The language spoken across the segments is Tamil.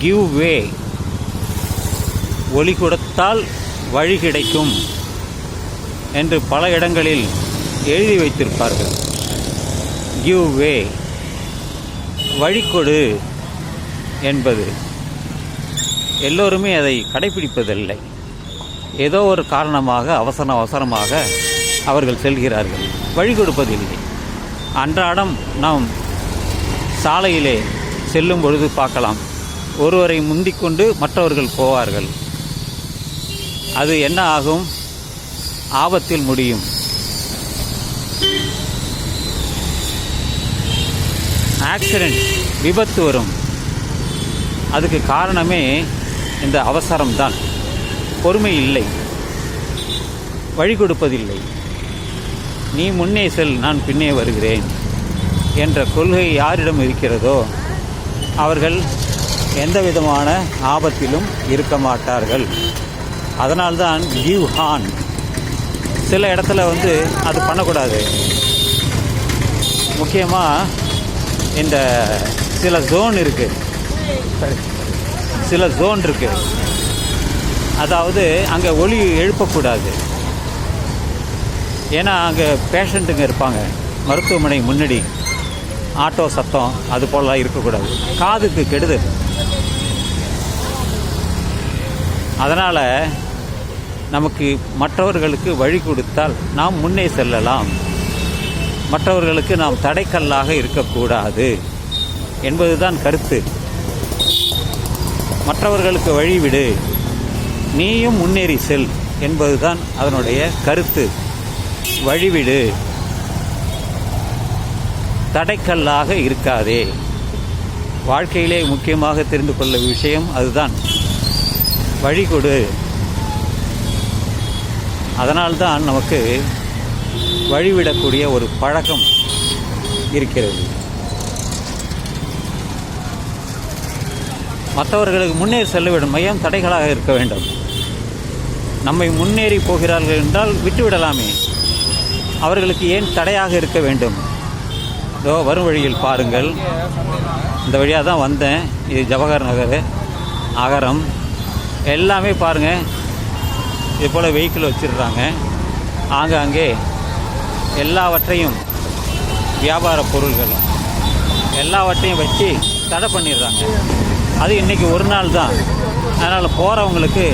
கிவ் வே. ஒளி கொடுத்தால் வழி கிடைக்கும் என்று பல இடங்களில் எழுதி வைத்திருப்பார்கள். கிவ் வே. வழிகொடு என்பது. எல்லோருமே அதை கடைபிடிப்பதில்லை ஏதோ ஒரு காரணமாக அவசர அவசரமாக அவர்கள் செல்கிறார்கள். வழி கொடுப்பதில்லை. அன்றாடம் நாம் சாலையிலே செல்லும் பொழுது பார்க்கலாம். ஒருவரை முந்திக்கொண்டு மற்றவர்கள் போவார்கள். அது என்ன ஆகும்? ஆபத்தில் முடியும். ஆக்சிடென்ட் விபத்து வரும். அதுக்கு காரணமே இந்த அவசரம்தான். பொறுமை இல்லை. வழி கொடுப்பதில்லை. நீ முன்னே செல் நான் பின்னே வருகிறேன். என்ற கொள்கை யாரிடம் இருக்கிறதோ அவர்கள் எந்த விதமான ஆபத்திலும் இருக்க மாட்டார்கள். அதனால்தான் கிவ் ஹான் சில இடத்துல வந்து அது பண்ணக்கூடாது. முக்கியமாக இந்த சில ஜோன் இருக்குது சில ஜோன் இருக்குது அதாவது அங்கே ஒளி எழுப்பக்கூடாது. ஏன்னா அங்கே பேஷண்ட்டுங்க இருப்பாங்க. மருத்துவமனை முன்னாடி. ஆட்டோ சத்தம் அது போலலாம் இருக்கக்கூடாது. காதுக்கு கெடுதல் அதனால் நமக்கு மற்றவர்களுக்கு வழி கொடுத்தால் நாம் முன்னே செல்லலாம். மற்றவர்களுக்கு நாம் தடைக்கல்லாக இருக்கக்கூடாது என்பதுதான் கருத்து. மற்றவர்களுக்கு வழிவிடு நீயும் முன்னேறி செல் என்பதுதான் அதனுடைய கருத்து. வழிவிடு தடைக்கல்லாக இருக்காதே. வாழ்க்கையிலே முக்கியமாக தெரிந்து கொள்ள விஷயம் அதுதான். வழி கொடு. அதனால்தான் நமக்கு வழிவிடக்கூடிய ஒரு பழக்கம் இருக்கிறது. மற்றவர்களுக்கு முன்னேறி செல்லவிடும் மையம் தடைகளாக இருக்க வேண்டும். நம்மை முன்னேறி போகிறார்கள் என்றால் விட்டுவிடலாமே. அவர்களுக்கு ஏன் தடையாக இருக்க வேண்டும்? இதோ வரும் வழியில் பாருங்கள். இந்த வழியாக தான் வந்தேன். இது ஜவஹர் நகர். அகரம். எல்லாமே பாருங்கள் இது போல் வெஹிக்கிள் வச்சிடுறாங்க. ஆங்காங்கே எல்லாவற்றையும் வியாபார பொருள்கள். எல்லாவற்றையும் வச்சு தடை பண்ணிடுறாங்க. அது இன்றைக்கி ஒரு நாள் தான். அதனால் போகிறவங்களுக்கு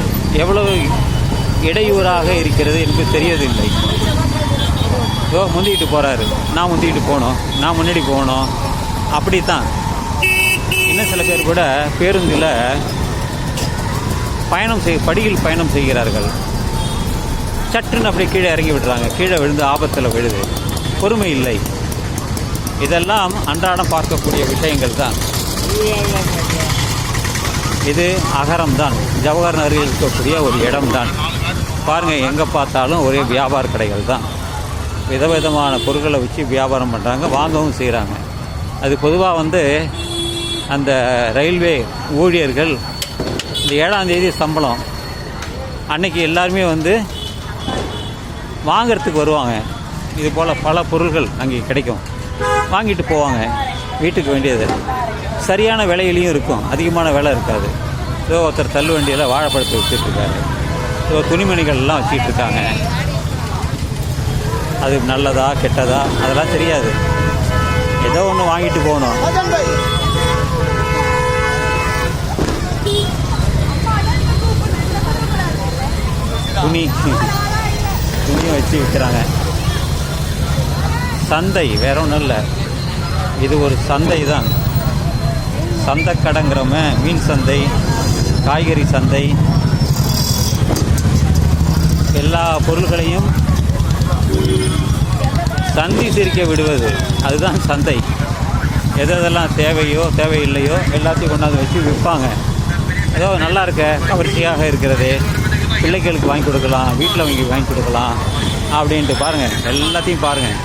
எவ்வளவு இடையூறாக இருக்கிறது என்று தெரியவில்லை யோ முந்திக்கிட்டு போகிறாரு நான் முந்திக்கிட்டு போகணும். நான் முன்னாடி போகணும். அப்படி தான் இன்னும் சில பேர் கூட பேருந்தில் பயணம் செய் படியில் பயணம் செய்கிறார்கள். சட்டுன்னு அப்படி கீழே இறங்கி விடுறாங்க. கீழே விழுந்து ஆபத்தில் விழுது. பொறுமை இல்லை. இதெல்லாம் அன்றாடம் பார்க்கக்கூடிய விஷயங்கள் தான். இது அகரம் தான் ஜவஹர் நகரில் இருக்கக்கூடிய ஒரு இடம் தான் பாருங்கள் எங்கே பார்த்தாலும் ஒரே வியாபார கடைகள் தான். விதவிதமான பொருட்களை வச்சு வியாபாரம் பண்ணுறாங்க வாங்கவும் செய்கிறாங்க அது பொதுவாக வந்து அந்த ரயில்வே ஊழியர்கள் இந்த ஏழாந்தேதி சம்பளம் அன்னைக்கு எல்லாருமே வந்து வாங்கிறதுக்கு வருவாங்க. இது போல் பல பொருள்கள் அங்கே கிடைக்கும். வாங்கிட்டு போவாங்க வீட்டுக்கு வேண்டியது. சரியான விலையிலையும் இருக்கும் அதிகமான விலை இருக்காது. ஏதோ ஒருத்தர் தள்ளு வண்டியில் வாழைப்பழத்தை வச்சுட்ருக்காரு ஏதோ துணிமணிகள் எல்லாம் இருக்காங்க. அது நல்லதா கெட்டதா? அதெல்லாம் தெரியாது. ஏதோ ஒன்று வாங்கிட்டு போகணும். துணி. துணி வச்சு விற்கிறாங்க சந்தை வேற ஒன்றும் இல்லை. இது ஒரு சந்தை தான். சந்தைக்கடைங்கிறவங்க மீன் சந்தை காய்கறி சந்தை எல்லா பொருள்களையும் சந்தி சிரிக்க விடுவது அதுதான் சந்தை. எது எதெல்லாம் தேவையோ தேவையில்லையோ எல்லாத்தையும் கொண்டாந்து வச்சு விற்பாங்க. ஏதோ நல்லா இருக்க கவர்ச்சியாக இருக்கிறது பிள்ளைகளுக்கு வாங்கி கொடுக்கலாம் வீட்டில் வாங்கி வாங்கி கொடுக்கலாம் அப்படின்ட்டு பாருங்கள் எல்லாத்தையும் பாருங்கள்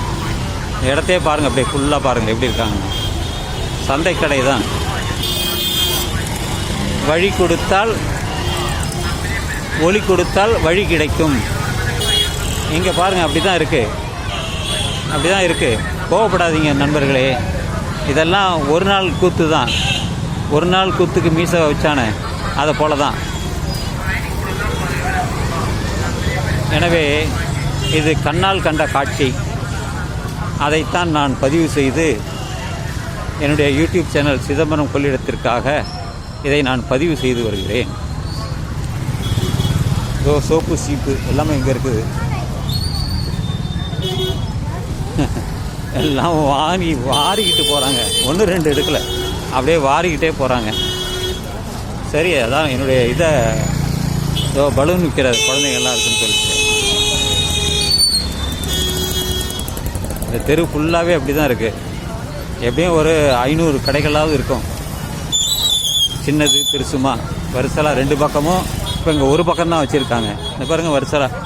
இடத்தையே பாருங்கள் அப்படியே ஃபுல்லாக பாருங்கள் எப்படி இருக்காங்க. சந்தை கடை தான். வழி கொடுத்தால் ஒளி கொடுத்தால் வழி கிடைக்கும். இங்கே பாருங்கள் அப்படி தான் இருக்குது அப்படி தான் இருக்குது கோவப்படாதீங்க நண்பர்களே. இதெல்லாம் ஒரு நாள் கூத்து தான். ஒரு நாள் கூத்துக்கு மீசை வச்சானே அதை போல தான் எனவே இது கண்ணால் கண்ட காட்சி. அதைத்தான் நான் பதிவு செய்து என்னுடைய யூடியூப் சேனல் சிதம்பரம் கொள்ளிடத்திற்காக இதை நான் பதிவு செய்து வருகிறேன். சோப்பு சீப்பு எல்லாமே இங்கே இருக்குது. எல்லாம் வாங்கி வாரிக்கிட்டு போகிறாங்க ஒன்று ரெண்டு எடுக்கல. அப்படியே வாரிக்கிட்டே போகிறாங்க சரி அதான் என்னுடைய இதை இதோ பலூன் விற்கிற குழந்தைங்கள்லாம் இருக்குன்னு சொல்லிட்டு. இந்த தெரு ஃபுல்லாகவே அப்படி தான் இருக்குது எப்படியும் ஒரு ஐநூறு கடைகளாவது இருக்கும். சின்னது பெருசுமா. வரிசலாக ரெண்டு பக்கமும் இப்போ இங்கே ஒரு பக்கம் தான் வச்சுருக்காங்க. இந்த பாருங்கள் வரிசலாக